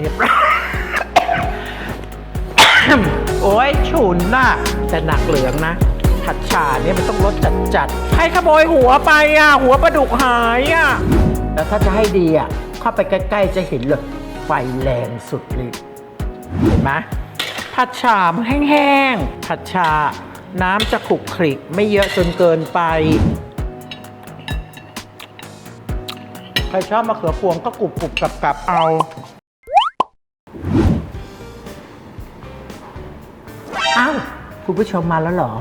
เรียบร้อย โอ้ยฉุนน่ะ แต่หนักเหลืองนะผัดฉาเนี่ยมันต้องรสจัดจัดๆใครขโมยหัวไปอะ หัวปลาดุกหายอะแล้วถ้าจะให้ดีอะ เข้าไปใกล้ๆจะเห็นเลยไฟแรงสุดฤทธิ์เห็นไหมผัดฉามันแห้งๆผัดฉาน้ำจะขลุกขลิกไม่เยอะจนเกินไป ใครชอบมะเขือพวงก็กรุบกรุบกับกรับเอา คุณผู้ชมมาแล้วเหรอ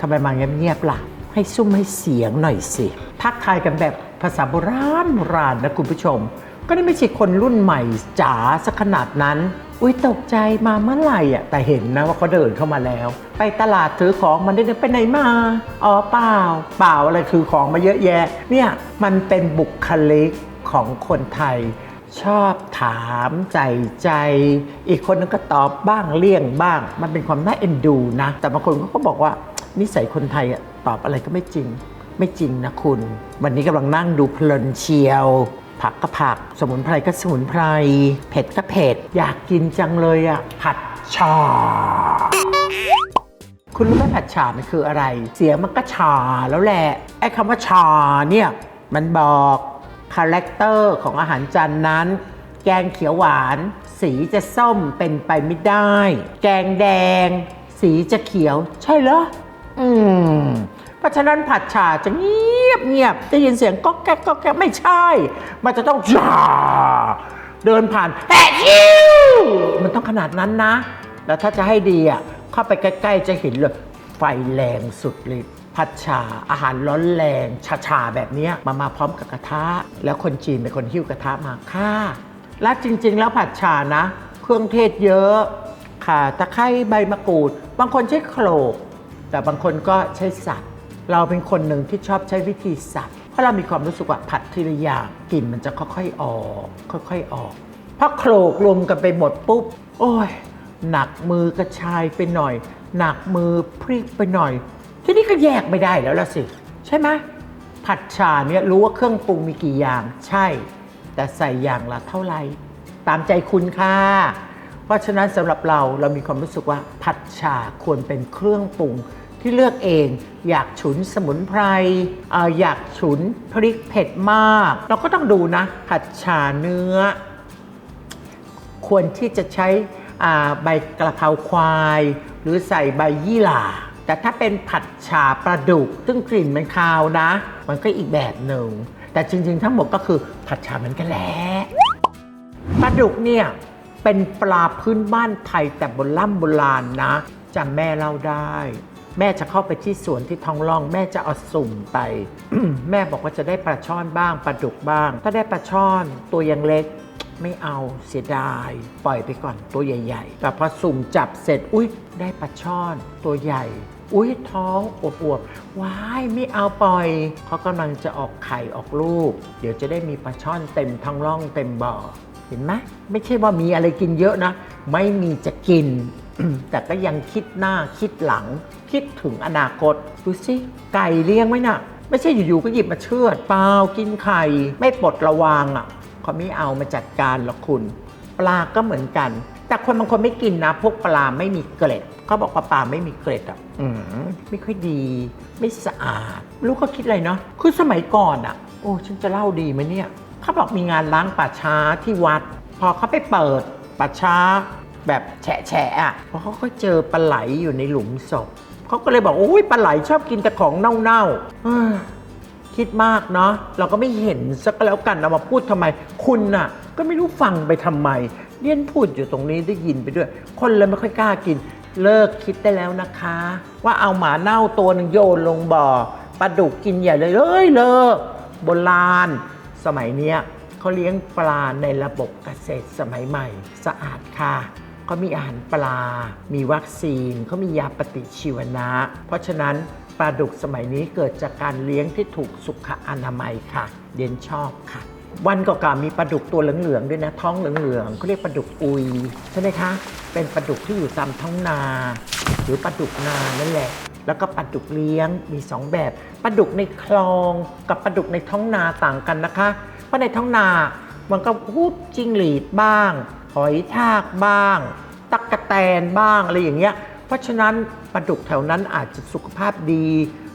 ทำไมมาเงียบๆล่ะ ให้ซุ่มให้เสียงหน่อยสิทักทายกันแบบภาษาโบราณโบราณนะคุณผู้ชม ก็นี่ไม่ใช่คนรุ่นใหม่จ๋าสักขนาดนั้น อุ้ยตกใจมาเมื่อไหร่อะแต่เห็นนะว่าเขาเดินเข้ามาแล้ว ไปตลาดถือของมันได้ไปไหนมาอ๋อเปล่า เปล่าอะไรถือของมาเยอะแยะ เนี่ยมันเป็นบุคลิกของคนไทย ชอบถามใจใจ อีกคนนึงก็ตอบบ้างเลี่ยงบ้าง มันเป็นความน่าเอ็นดูนะ แต่บางคนเขาก็บอกว่านิสัยคนไทยอะตอบอะไรก็ไม่จริง ไม่จริงนะคุณ วันนี้กำลังนั่งดูเพลินเชียว ผักก็ผัก สมุนไพรก็สมุนไพร เผ็ดก็เผ็ด อยากกินจังเลยอะผัดชาคุณรู้ไหมผัดฉามันคืออะไร เสียงมันก็ชาแล้วแหละไอ้คำว่าชาเนี่ยมันบอก คาแรคเตอร์ของอาหารจานนั้น แกงเขียวหวาน สีจะส้มเป็นไปไม่ได้ แกงแดง สีจะเขียว ใช่เหรออืมเพราะฉะนั้นผัดฉาจะเงียบเงียบได้ยินเสียงก๊อกแก๊กก๊อกแก๊กไม่ใช่ มันจะต้องชาเดินผ่านแอะชิวมันต้องขนาดนั้นนะ แล้วถ้าจะให้ดีอะเข้าไปใกล้ ๆ จะเห็นเลยไฟแรงสุดฤทธิ์ ผัดชาอาหารร้อนแรงชาๆแบบนี้มามาพร้อมกับกระทะ แล้วคนจีนเป็นคนหิ้วกระทะมาค่ะและจริง ๆ แล้วผัดชานะ เครื่องเทศเยอะค่ะตะไคร้ใบมะกรูด บางคนใช้โขลก แต่บางคนก็ใช้สับเราเป็นคนหนึ่งที่ชอบใช้วิธีสับเพราะเรามีความรู้สึกว่าผัดทีละอย่างกลิ่นมันจะค่อยๆออกค่อยๆออกพอโขลกรวมกันไปหมดปุ๊บ โอ้ยหนักมือกระชายไปหน่อย หนักมือพริกไปหน่อย ทีนี้ก็แยกไม่ได้แล้วล่ะสิ ใช่ไหมผัดชาเนี่ยรู้ว่าเครื่องปรุงมีกี่อย่าง ใช่ แต่ใส่อย่างละเท่าไหร่ตามใจคุณค่ะ เพราะฉะนั้นสำหรับเราเรามีความรู้สึกว่าผัดชาควรเป็นเครื่องปรุงที่เลือกเองอยากฉุนสมุนไพรออยากฉุนพริกเผ็ดมาก เราก็ต้องดูนะ ผัดชาเนื้อ ควรที่จะใช้ใบกระเพราควาย หรือใส่ใบยี่หร่า แต่ถ้าเป็นผัดฉาปลาดุก ซึ่งกลิ่นมันคาวนะ มันก็อีกแบบหนึ่ง แต่จริง ๆ ทั้งหมดก็คือผัดฉาเหมือนกันแหละปลาดุกเนี่ยเป็นปลาพื้นบ้านไทยแต่โบราณโบราณนะจำแม่เล่าได้ แม่จะเข้าไปที่สวนที่ท้องร่อง แม่จะเอาสุ่มไป แม่บอกว่าจะได้ปลาช่อนบ้างปลาดุกบ้าง ถ้าได้ปลาช่อนตัวยังเล็กไม่เอาเสียดาย ปล่อยไปก่อนตัวใหญ่ ๆ แต่พอสุ่มจับเสร็จอุ๊ย ได้ปลาช่อนตัวใหญ่ อุ๊ยท้องอวบๆว้ายไม่เอาปล่อยเขากำลังจะออกไข่ออกลูก เดี๋ยวจะได้มีปลาช่อนเต็มท้องร่องเต็มบ่อเห็นไหมไม่ใช่ว่ามีอะไรกินเยอะนะ ไม่มีจะกิน แต่ก็ยังคิดหน้าคิดหลัง คิดถึงอนาคตดูสิไก่เลี้ยงไหมน่ะ ไม่ใช่อยู่ๆก็หยิบมาเชือดเปล่ากินไข่ ไม่ปลดระวางอะเขาไม่เอามาจัดการหรอกคุณ ปลาก็เหมือนกัน แต่คนบางคนไม่กินนะ พวกปลาไม่มีเกล็ดเขาบอกว่าปลาไม่มีเกล็ดอะอืมไม่ค่อยดี ไม่สะอาดไม่รู้เขาคิดอะไรเนาะคือสมัยก่อนอะ โอ้ฉันจะเล่าดีไหมเนี่ยเขาบอกมีงานล้างป่าช้าที่วัด พอเขาไปเปิดป่าช้า แบบแฉะแฉะอะเพราะเขาก็เจอปลาไหลอยู่ในหลุมศพเขาก็เลยบอกโอ้ยปลาไหลชอบกินแต่ของเน่าๆเอ้อ คิดมากเนาะเราก็ไม่เห็นสักแล้วกันเอามาพูดทำไม คุณน่ะ ก็ไม่รู้ฟังไปทำไมเลี่ยนพูดอยู่ตรงนี้ได้ยินไปด้วย คนเลยไม่ค่อยกล้ากิน เลิกคิดได้แล้วนะคะ ว่าเอาหมาเน่าตัวหนึ่งโยนลงบ่อปลาดุกกินใหญ่เลยเอ้ยเลิกโบราณสมัยเนี้ยเขาเลี้ยงปลาในระบบเกษตรสมัยใหม่ สะอาดค่ะเขามีอาหารปลา มีวัคซีนเขามียาปฏิชีวนะ เพราะฉะนั้น ปลาดุกสมัยนี้เกิดจากการเลี้ยงที่ถูกสุขอนามัยค่ะเดียนชอบค่ะ วันก่อนๆมีปลาดุกตัวเหลืองๆด้วยนะท้องเหลืองๆเขาเรียกปลาดุกอุยใช่ไหมคะ เป็นปลาดุกที่อยู่ตามท้องนา หรือปลาดุกนานั่นแหละ แล้วก็ปลาดุกเลี้ยงมีสองแบบปลาดุกในคลองกับปลาดุกในท้องนาต่างกันนะคะ เพราะในท้องนามันก็ฮูบจิ้งหรีดบ้าง หอยทากบ้าง ตักกะแตนบ้างอะไรอย่างเงี้ย เพราะฉะนั้นปลาดุกแถวนั้นอาจจะสุขภาพดี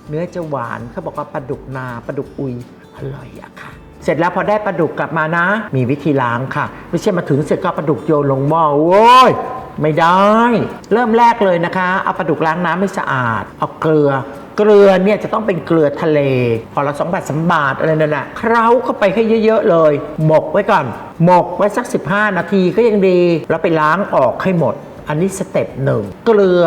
เนื้อจะหวานเขาบอกว่าปลาดุกนาปลาดุกอุยอร่อยอะค่ะ เสร็จแล้วพอได้ปลาดุกกลับมานะ มีวิธีล้างค่ะ ไม่ใช่มาถึงเสร็จก็ปลาดุกโยนลงหม้อโว้ยไม่ได้ เริ่มแรกเลยนะคะเอาปลาดุกล้างน้ำให้สะอาด เอาเกลือ เกลือเนี่ยจะต้องเป็นเกลือทะเล พอละสองบาทสามบาทอะไรนั่นน่ะเคล้าเข้าไปให้เยอะๆเลย หมกไว้ก่อน หมกไว้สัก 15 นาทีก็ยังดี แล้วไปล้างออกให้หมด อันนี้สเต็ปหนึ่งเกลือ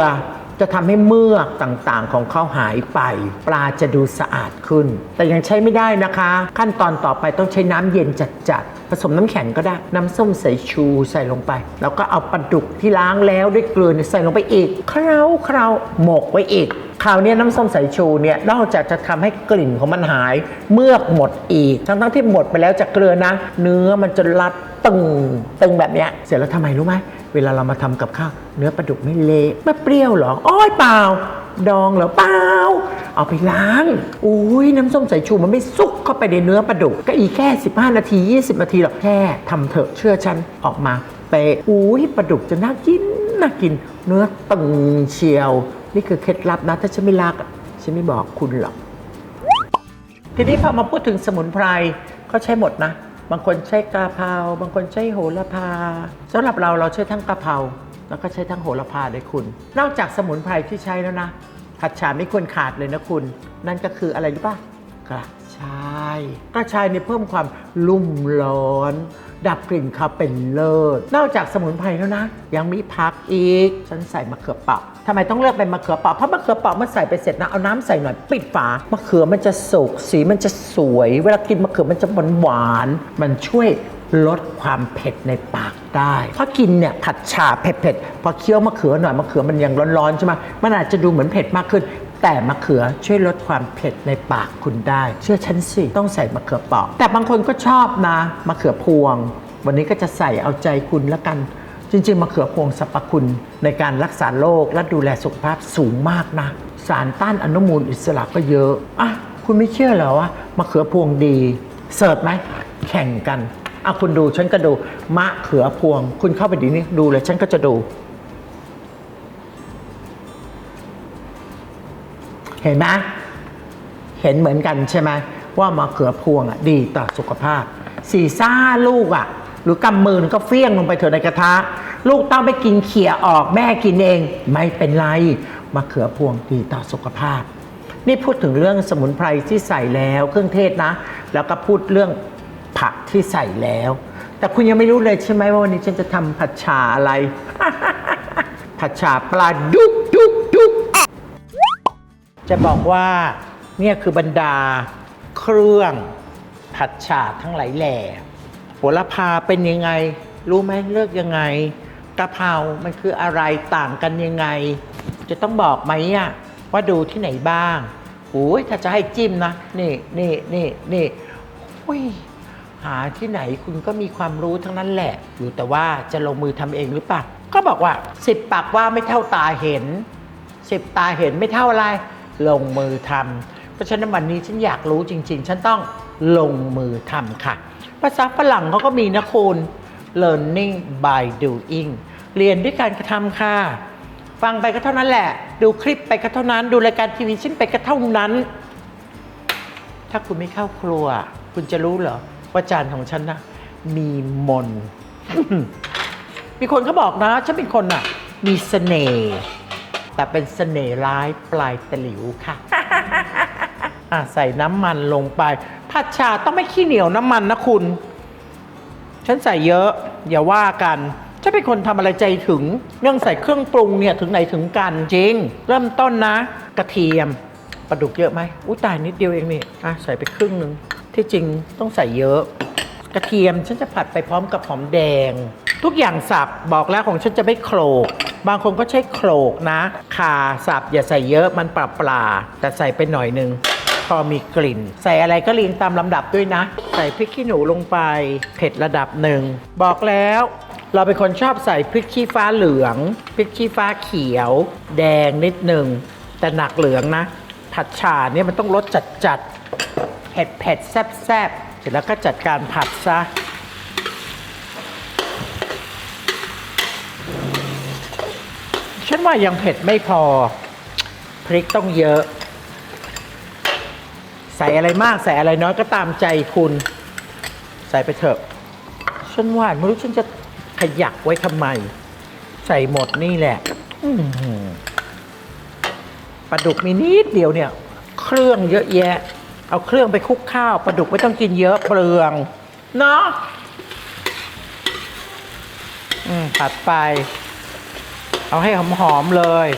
จะทำให้เมือกต่างๆ ของเขาหายไป ปลาจะดูสะอาดขึ้น แต่ยังใช้ไม่ได้นะคะ ขั้นตอนต่อไปต้องใช้น้ำเย็นจัดๆผสมน้ำแข็งก็ได้ น้ำส้มสายชูใส่ลงไป แล้วก็เอาปลาดุกที่ล้างแล้วด้วยเกลือใส่ลงไปอีก เคล้าเคล้าหมกไว้อีก คราวนี้น้ำส้มสายชูเนี่ยนอกจากจะทำให้กลิ่นของมันหาย เมือกหมดอีก ทั้งทั้งที่หมดไปแล้วจากเกลือนะ เนื้อมันจะรัดตึงตึงแบบเนี้ยเสร็จแล้วทำไมรู้ไหมเวลาเรามาทำกับข้าวเนื้อปลาดุกไม่เละไม่เปรี้ยวหรออ้อยเปล่า ดองหรอเปล่า เอาไปล้างอุ้ยน้ำส้มสายชูมันไม่ซุกเข้าไปในเนื้อปลาดุกก็อีกแค่ 15 นาที 20 นาทีหรอกแค่ทำเถอะเชื่อฉันออกมาเปะอุ้ยปลาดุกจะน่ากินน่ากิน เนื้อตึงเชียว นี่คือเคล็ดลับนะถ้าฉันไม่รักฉันไม่บอกคุณหรอก ทีนี้พอมาพูดถึงสมุนไพรเขาใช้หมดนะ บางคนใช้กะเพราบางคนใช้โหระพาสำหรับเราเราใช้ทั้งกะเพราแล้วก็ใช้ทั้งโหระพาเลยคุณ นอกจากสมุนไพรที่ใช้แล้วนะผัดฉาไม่ควรขาดเลยนะคุณ นั่นก็คืออะไรรู้ป่ะกระชายกระชายเนี่ยเพิ่มความลุ่มร้อน ดับกลิ่นคาเป็นเลิศ นอกจากสมุนไพรแล้วนะ ยังมีผักอีก ฉันใส่มะเขือเปราะ ทำไมต้องเลือกเป็นมะเขือเปราะเพราะมะเขือเปราะเมื่อใส่ไปเสร็จนะเอาน้ำใส่หน่อยปิดฝามะเขือมันจะสุกสีมันจะสวย เวลากินมะเขือมันจะหวานหวานมันช่วยลดความเผ็ดในปากได้พราะกินเนี่ยผัดฉาเผ็ดๆพอเคี้ยวมะเขือหน่อยมะเขือมันยังร้อนๆใช่ไหมมันอาจจะดูเหมือนเผ็ดมากขึ้น แต่มะเขือช่วยลดความเผ็ดในปากคุณได้ เชื่อฉันสิต้องใส่มะเขือเปราะแต่บางคนก็ชอบนะมะเขือพวง วันนี้ก็จะใส่เอาใจคุณละกัน จริงๆมะเขือพวงสรรพคุณในการรักษาโรคและดูแลสุขภาพสูงมากนะ สารต้านอนุมูลอิสระก็เยอะอะคุณไม่เชื่อเหรอว่ามะเขือพวงดี เสิร์ฟไหมแข่งกันเอาคุณดูฉันก็ดูมะเขือพวง คุณเข้าไปดีนี่ดูเลยฉันก็จะดู เห็นไหมเห็นเหมือนกันใช่ไหมว่ามะเขือพวงอะดีต่อสุขภาพสี่ซ่าลูกอะ หรือกำมือก็เฟี้ยงลงไปเถอะในกระทะ ลูกต้องไปกินเขี่ยออกแม่กินเอง ไม่เป็นไรมะเขือพวงดีต่อสุขภาพ นี่พูดถึงเรื่องสมุนไพรที่ใส่แล้วเครื่องเทศนะ แล้วก็พูดเรื่องผักที่ใส่แล้ว แต่คุณยังไม่รู้เลยใช่ไหมว่าวันนี้ฉันจะทำผัดฉาอะไร ผัดฉาปลาดุกดุกดุกจะบอกว่าเนี่ยคือบรรดาเครื่องผัดฉาทั้งหลายแหล่ โหระพาเป็นยังไง รู้ไหมเลือกยังไงกะเพรา มันคืออะไรต่างกันยังไง จะต้องบอกไหมอะว่าดูที่ไหนบ้างโอ้ยถ้าจะให้จิ้มนะ นี่นี่นี่นี่อุ้ยหาที่ไหนคุณก็มีความรู้ทั้งนั้นแหละ อยู่แต่ว่าจะลงมือทำเองหรือเปล่า ก็บอกว่าสิบปากว่าไม่เท่าตาเห็นสิบตาเห็นไม่เท่าอะไร ลงมือทำเพราะฉะนั้นวันนี้ฉันอยากรู้จริง ๆ ฉันต้องลงมือทำค่ะ ภาษาฝรั่งเขาก็มีนะคุณ learning by doing เรียนด้วยการกระทำค่ะ ฟังไปก็เท่านั้นแหละ ดูคลิปไปก็เท่านั้น ดูรายการทีวีชิ้นไปก็เท่านั้น ถ้าคุณไม่เข้าครัว คุณจะรู้เหรอ ว่าจานของฉันนะมีมน มีคนเขาบอกนะ ฉันเป็นคนอะ มีเสน่ห์ แต่เป็นเสน่ห์ร้ายปลายตะหลิวค่ะ อะใส่น้ำมันลงไป ผัดชาต้องไม่ขี้เหนียวน้ำมันนะคุณ ฉันใส่เยอะ อย่าว่ากันฉันเป็นคนทำอะไรใจถึง เรื่องใส่เครื่องปรุงเนี่ยถึงไหนถึงกันจริง เริ่มต้นนะ กระเทียมปลาดุกเยอะไหมอุ้ยตายนิดเดียวเองนี่อะใส่ไปครึ่งหนึ่งที่จริงต้องใส่เยอะ กระเทียมฉันจะผัดไปพร้อมกับหอมแดง ทุกอย่างสับบอกแล้วของฉันจะไม่โขลก บางคนก็ใช้โขลกนะข่าสับอย่าใส่เยอะมันปลาปลาแต่ใส่ไปหน่อยนึง อมีกลิ่น ใส่อะไรก็เรียงตามลำดับด้วยนะ ใส่พริกขี้หนูลงไป เผ็ดระดับหนึ่ง บอกแล้ว เราเป็นคนชอบใส่พริกชี้ฟ้าเหลือง พริกชี้ฟ้าเขียว แดงนิดหนึ่ง แต่หนักเหลืองนะ ผัดฉ่าเนี่ยมันต้องรสจัดจัดเผ็ดเผ็ดแซ่บแซ่บเสร็จแล้วก็จัดการผัดซะฉันว่ายังเผ็ดไม่พอ พริกต้องเยอะ ส่อะไรมากใส่อะไรน้อยก็ตามใจคุณ ใส่ไปเถอะฉันว่าไม่รู้ฉันจะขยักไว้ทำไม ใส่หมดนี่แหละปลาดุกมีนิดเดียวเนี่ย เครื่องเยอะแยะ เอาเครื่องไปคลุกข้าวปลาดุกไม่ต้องกินเยอะเปลืองเนาะผัดไป เอาให้หอมๆเลย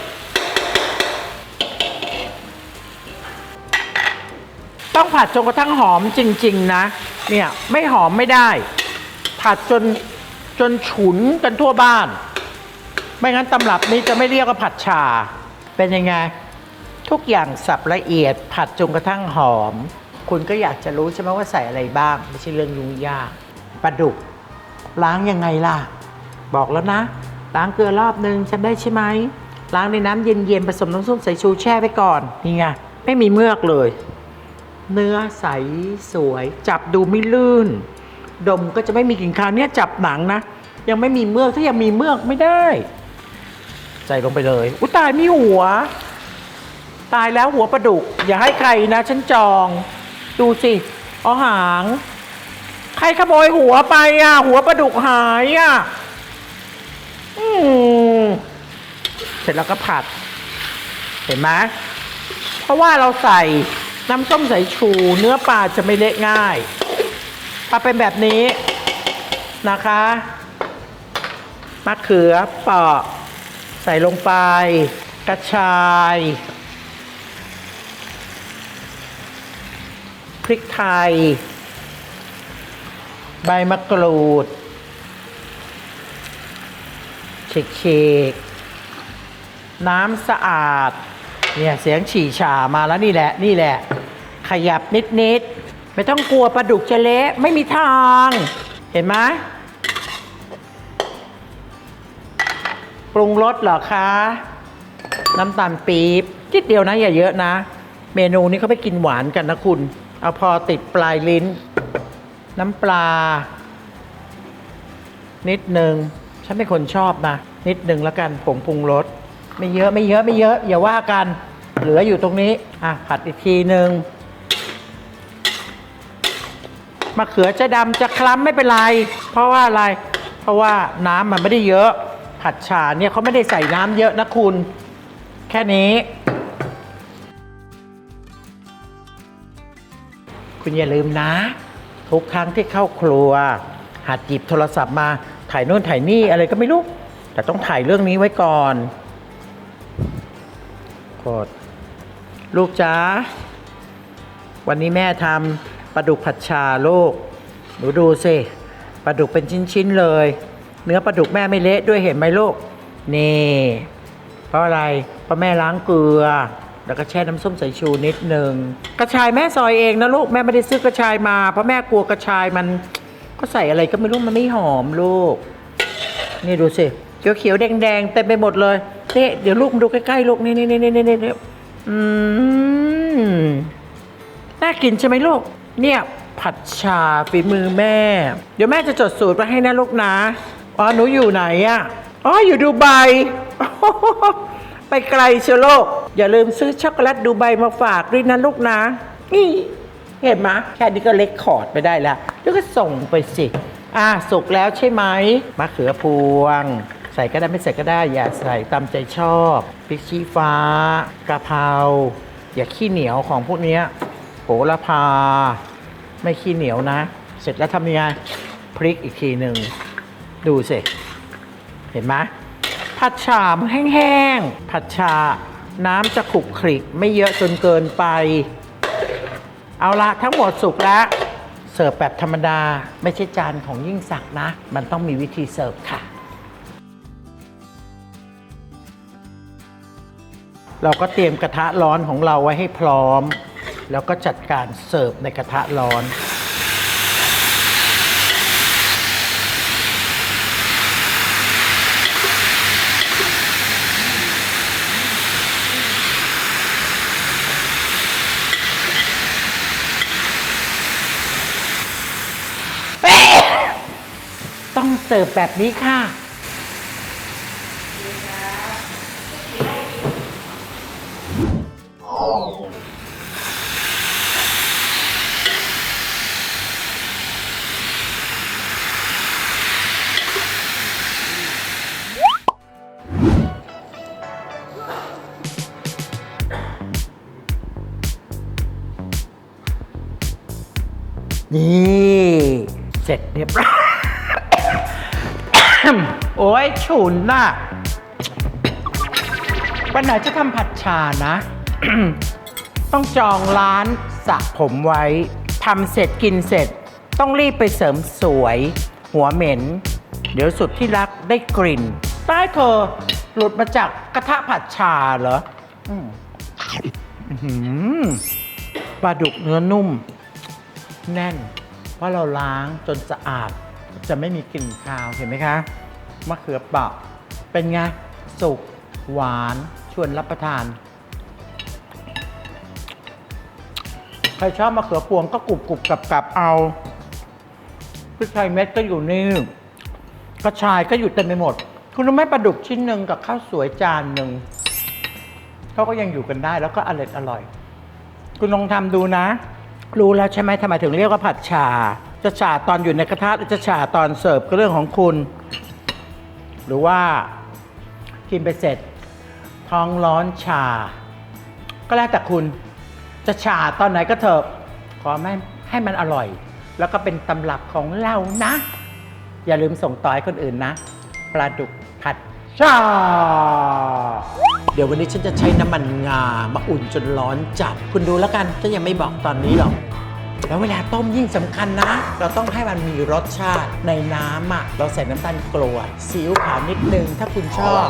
ต้องผัดจนกระทั่งหอมจริง ๆ นะ เนี่ยไม่หอมไม่ได้ ผัดจนจนฉุนกันทั่วบ้าน ไม่งั้นตำรับนี้จะไม่เรียกว่าผัดชา เป็นยังไง ทุกอย่างสับละเอียด ผัดจนกระทั่งหอม คุณก็อยากจะรู้ใช่ไหมว่าใส่อะไรบ้าง ไม่ใช่เรื่องยุ่งยากปลาดุก ล้างยังไงล่ะ บอกแล้วนะ ล้างเกลือรอบนึงจำได้ใช่ไหมล้างในน้ำเย็นๆผสมน้ำส้มสายชูแช่ไว้ก่อนนี่ไงไม่มีเมือกเลย เนื้อใสสวย จับดูไม่ลื่น ดมก็จะไม่มีกลิ่นคาวเนี่ยจับหนังนะ ยังไม่มีเมือกถ้ายังมีเมือกไม่ได้ ใส่ลงไปเลยอุ้ตายมีหัว ตายแล้วหัวปลาดุก อย่าให้ใครนะฉันจอง ดูสิเอาหาง ใครขโมยหัวไปอะ หัวปลาดุกหายอะอืมเสร็จแล้วก็ผัด เห็นไหมเพราะว่าเราใส่ น้ำส้มสายชู เนื้อปลาจะไม่เละง่ายถ้าเป็นแบบนี้นะคะมะเขือเปาะใส่ลงไป กระชายพริกไทย ใบมะกรูดเชกๆน้ำสะอาด เนี่ยเสียงฉี่ฉ่ามาแล้วนี่แหละนี่แหละ ขยับนิดๆ ไม่ต้องกลัวปลาดุกจะเละไม่มีทาง เห็นไหมปรุงรสเหรอคะ น้ำตาลปี๊บนิดเดียวนะอย่าเยอะนะ เมนูนี้เขาไม่กินหวานกันนะคุณ เอาพอติดปลายลิ้น น้ำปลา นิดหนึ่งฉันเป็นคนชอบนะ นิดหนึ่งแล้วกันผงปรุงรส ไม่เยอะไม่เยอะไม่เยอะอย่าว่ากัน เหลืออยู่ตรงนี้อะผัดอีกทีหนึ่งมะเขือจะดำจะคล้ำไม่เป็นไร เพราะว่าอะไร เพราะว่าน้ำมันไม่ได้เยอะ ผัดฉาเนี่ยเขาไม่ได้ใส่น้ำเยอะนะคุณ แค่นี้ คุณอย่าลืมนะ ทุกครั้งที่เข้าครัว หัดหยิบโทรศัพท์มาถ่ายโน่นถ่ายนี่อะไรก็ไม่รู้ แต่ต้องถ่ายเรื่องนี้ไว้ก่อน กด ลูกจ้าวันนี้แม่ทำปลาดุกผัดชาลูกหนูดูสิปลาดุกเป็นชิ้นๆเลย เนื้อปลาดุกแม่ไม่เละด้วยเห็นไหมลูกนี่ เพราะอะไรเพราะแม่ล้างเกลือ แล้วก็แช่น้ำส้มสายชูนิดหนึ่งกระชายแม่ซอยเองนะลูกแม่ไม่ได้ซื้อกระชายมา เพราะแม่กลัวกระชายมันก็ใส่อะไรก็ไม่รู้มันไม่หอมลูก นี่ดูสิเขียวเขียวๆแดงๆเต็มไปหมดเลย นี่เดี๋ยวลูกมาดูใกล้ๆลูกนี่นี่นี่นี่นี่นี่อืมน่ากินใช่ไหมลูก เนี่ยผัดชาฝีมือแม่ เดี๋ยวแม่จะจดสูตรมาให้นะลูกนะอ๋อหนูอยู่ไหนอะอ๋ออยู่ดูไบไปไกลเชียวโลก อย่าลืมซื้อช็อกโกแลตดูไบมาฝากด้วยนะลูกนะนี่เห็นไหมแค่นี้ก็เล็กคอร์ดไปได้แล้วแล้วก็ส่งไปสิ อะสุกแล้วใช่ไหมมะเขือพวง ใส่ก็ได้ไม่ใส่ก็ได้ อย่าใส่ตามใจชอบพริกชี้ฟ้ากระเพราอย่าขี้เหนียวของพวกนี้โหระพา ไม่ขี้เหนียวนะ เสร็จแล้วทำยังไงพริกอีกทีหนึ่งดูสิเห็นไหมผัดฉามแห้งๆผัดชาน้ำจะขลุกขลิกไม่เยอะจนเกินไป เอาละทั้งหมดสุกแล้ว เสิร์ฟแบบธรรมดา ไม่ใช่จานของยิ่งศักดิ์นะ มันต้องมีวิธีเสิร์ฟค่ะ เราก็เตรียมกระทะร้อนของเราไว้ให้พร้อม แล้วก็จัดการเสิร์ฟในกระทะร้อนต้องเสิร์ฟแบบนี้ค่ะ เรียบร้อยโอ้ยฉุนน่ะวันไหนจะทำผัดชานะ ต้องจองร้านสระผมไว้ทำเสร็จกินเสร็จ ต้องรีบไปเสริมสวย หัวเหม็น เดี๋ยวสุดที่รักได้กลิ่นใต้เธอหลุดมาจากกระทะผัดชาเหรออืมหือปลาดุกเนื้อนุ่ม แน่น ราะเราล้างจนสะอาด จะไม่มีกลิ่นคาวเห็นไหมคะมะเขือเปราะเป็นไงสุกหวานชวนรับประทาน ใครชอบมะเขือพวงก็กรุบกรุบกับกับเอาพริกไทยเม็ดก็อยู่นี่กระชายก็อยู่เต็มไปหมด คุณรู้ไหมปลาดุกชิ้นหนึ่งกับข้าวสวยจานหนึ่งเขาก็ยังอยู่กันได้แล้วก็อร่อยอร่อย คุณลองทำดูนะ รู้แล้วใช่ไหมทำไมถึงเรียกว่าผัดชา จะชาตอนอยู่ในกระทะหรือจะชาตอนเสิร์ฟก็เรื่องของคุณ หรือว่ากินไปเสร็จ ท้องร้อนชา ก็แล้วแต่คุณจะชาตอนไหนก็เถอะขอให้ให้มันอร่อย แล้วก็เป็นตำรับของเรานะ อย่าลืมส่งต่อให้คนอื่นนะปลาดุกผัดชา เดี๋ยววันนี้ฉันจะใช้น้ำมันงามาอุ่นจนร้อนจัด คุณดูแล้วกันฉันยังไม่บอกตอนนี้หรอก แล้วเวลาต้มยิ่งสำคัญนะ เราต้องให้มันมีรสชาติในน้ำอะเราใส่น้ำตาลกรวดซีอิ๊วขาวนิดนึงถ้าคุณชอบ